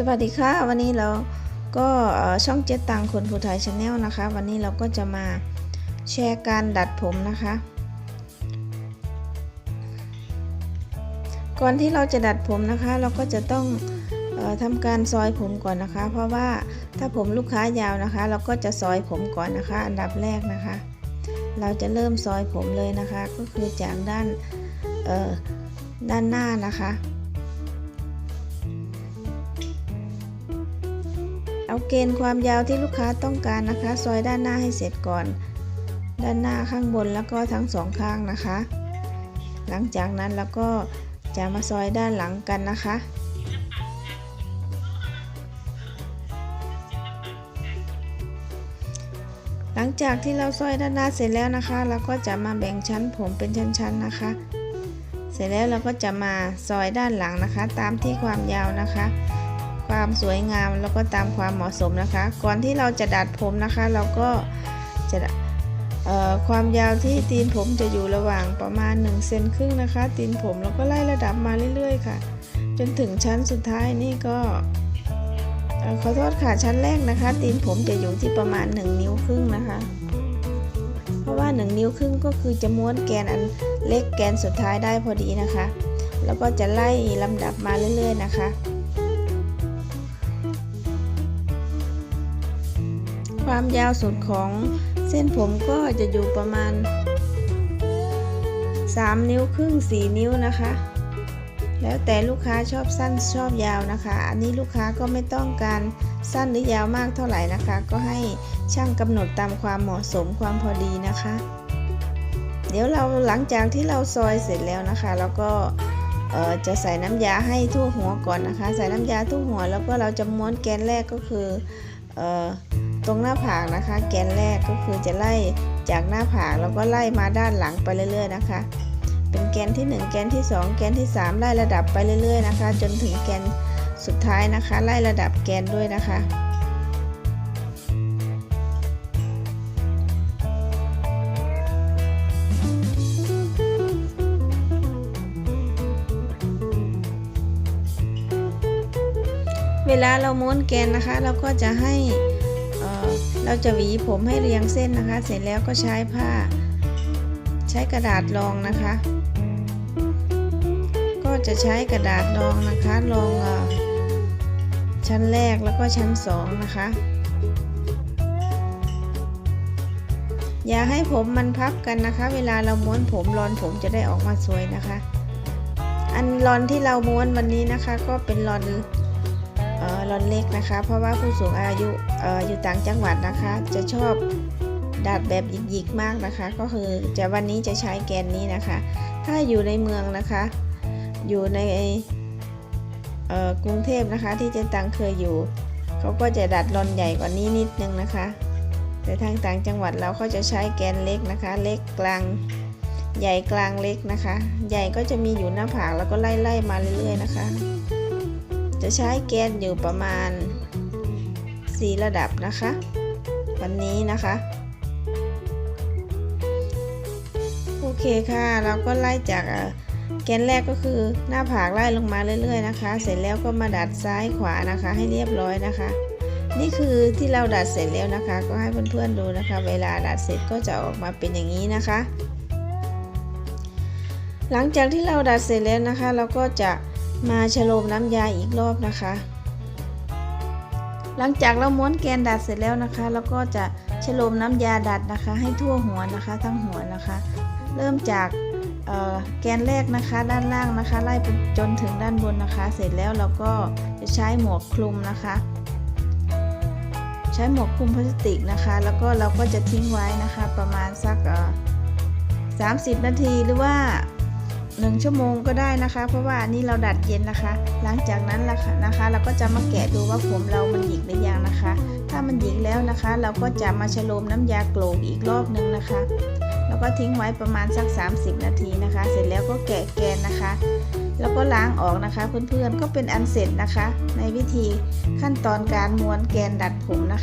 สวัสดีค่ะ วันนี้เราก็ช่องเจ็ดตังคนผู้ไทยชาแนลนะคะ วันนี้เราก็จะมาแชร์การดัดผมนะคะ ก่อนที่เราจะดัดผมนะคะ เราก็จะต้องออทำการซอยผมก่อนนะคะ เพราะว่าถ้าผมลูกค้ายาวนะคะ เราก็จะซอยผมก่อนนะคะ อันดับแรกนะคะ เราจะเริ่มซอยผมเลยนะคะ ก็คือจากด้านด้านหน้านะคะ เอาเกณฑ์ความยาวที่ลูกค้าต้องการนะคะ ซอยด้านหน้าให้เสร็จก่อน ด้านหน้าข้างบนแล้วก็ทั้งสองข้างนะคะ หลังจากนั้นเราก็จะมาซอยด้านหลังกันนะคะหลังจากที่เราซอยด้านหน้าเสร็จแล้วนะคะ เราก็จะมาแบ่งชั้นผมเป็นชั้นๆนะคะ เสร็จแล้วเราก็จะมาซอยด้านหลังนะคะ ตามที่ความยาวนะคะ ความสวยงามแล้วก็ตามความเหมาะสมนะคะ ก่อนที่เราจะดัดผมนะคะ เราก็จะความยาวที่ตีนผมจะอยู่ระหว่างประมาณ1เซนครึ่งนะคะ ตีนผมเราก็ไล่ระดับมาเรื่อยๆ ค่ะ จนถึงชั้นสุดท้ายนี่ก็ขอโทษค่ะชั้นแรกนะคะ ตีนผมจะอยู่ที่ประมาณ 1 นิ้วครึ่งนะคะ เพราะว่า 1 นิ้วครึ่งก็คือจะม้วนแกนอันเล็กแกนสุดท้ายได้พอดีนะคะ แล้วก็จะไล่ลำดับมาเรื่อย ๆ นะคะ ความยาวสุดของเส้นผมก็จะอยู่ประมาณ 3 นิ้วครึ่ง 4 นิ้วนะคะ แล้วแต่ลูกค้าชอบสั้นชอบยาวนะคะ อันนี้ลูกค้าก็ไม่ต้องการสั้นหรือยาวมากเท่าไหร่นะคะ ก็ให้ช่างกำหนดตามความเหมาะสมความพอดีนะคะ เดี๋ยวเราหลังจากที่เราซอยเสร็จแล้วนะคะ แล้วก็จะใส่น้ำยาให้ทั่วหัวก่อนนะคะ ใส่น้ำยาทั่วหัวแล้วก็เราจะม้วนแกนแรกก็คืออ ตรงหน้าผากนะคะ แกนแรกก็คือจะไล่จากหน้าผากแล้วก็ไล่มาด้านหลังไปเรื่อย ๆ นะคะ เป็นแกนที่ 1 แกนที่ 2 แกนที่ 3 ไล่ระดับไปเรื่อย ๆ นะคะ จนถึงแกนสุดท้ายนะคะ ไล่ระดับแกนด้วยนะคะเวลาเราม้วนแกนนะคะ เราก็จะให้ เเราจะหวีผมให้เรียงเส้นนะคะ เสร็จแล้วก็ใช้ผ้า ใช้กระดาษรองนะคะ ก็จะใช้กระดาษรองนะคะรองอชั้นแรกแล้วก็ชั้นสองนะคะ อย่าให้ผมมันพับกันนะคะ เวลาเราม้วนผมรอนผมจะได้ออกมาสวยนะคะ อันรอนที่เราม้วนวันนี้นะคะ ก็เป็นรอน รอนเล็กนะคะ เพราะว่าผู้สูงอายุออยู่ต่างจังหวัดนะคะ จะชอบดัดแบบหยิกๆมากนะคะ ก็คือจะวันนี้จะใช้แกนนี้นะคะ ถ้าอยู่ในเมืองนะคะ อยู่ในกรุงเทพนะคะที่เจตังเคยอยู่เขาก็จะดัดรอนใหญ่กว่านี้นิดนึงนะคะ แต่ทางต่างจังหวัดเราก็จะใช้แกนเล็กนะคะ เล็กกลางใหญ่กลางเล็กนะคะ ใหญ่ก็จะมีอยู่หน้าผากแล้วก็ไล่ๆมาเรื่อยๆนะคะ จะใช้แกนอยู่ประมาณ 4 ระดับนะคะ วันนี้นะคะ โอเคค่ะ เราก็ไล่จากแกนแรกก็คือหน้าผากไล่ลงมาเรื่อย ๆ นะคะ เสร็จแล้วก็มาดัดซ้ายขวานะคะ ให้เรียบร้อยนะคะ นี่คือที่เราดัดเสร็จแล้วนะคะ ก็ให้เพื่อนๆดูนะคะ เวลาดัดเสร็จก็จะออกมาเป็นอย่างนี้นะคะ หลังจากที่เราดัดเสร็จแล้วนะคะ เราก็จะ มาฉโลมน้ำยาอีกรอบนะคะ หลังจากเราม้วนแกนดัดเสร็จแล้วนะคะ เราก็จะฉโลมน้ำยาดัดนะคะ ให้ทั่วหัวนะคะ ทั้งหัวนะคะ เริ่มจากแกนแรกนะคะด้านล่างนะคะ ไล่ไปจนถึงด้านบนนะคะ เสร็จแล้วเราก็จะใช้หมวกคลุมนะคะ ใช้หมวกคลุมพลาสติกนะคะ แล้วก็เราก็จะทิ้งไว้นะคะประมาณสัก30 นาทีหรือว่า 1 ชั่วโมงก็ได้นะคะ เพราะว่านนี้เราดัดเย็นนะคะ หลังจากนั้นละค่ะนะคะ เราก็จะมาแกะดูว่าผมเรามันหยิกหรือยังนะคะ ถ้ามันหยิกแล้วนะคะ เราก็จะมาฉโลมน้ำยาโกลกอีกรอบนึงนะคะ แล้วก็ทิ้งไว้ประมาณสัก 30 นาทีนะคะ เสร็จแล้วก็แกะแกนนะคะ แล้วก็ล้างออกนะคะ เพื่อนๆก็เป็นอันเสร็จนะคะ ในวิธีขั้นตอนการม้วนแกนดัดผมนะคะ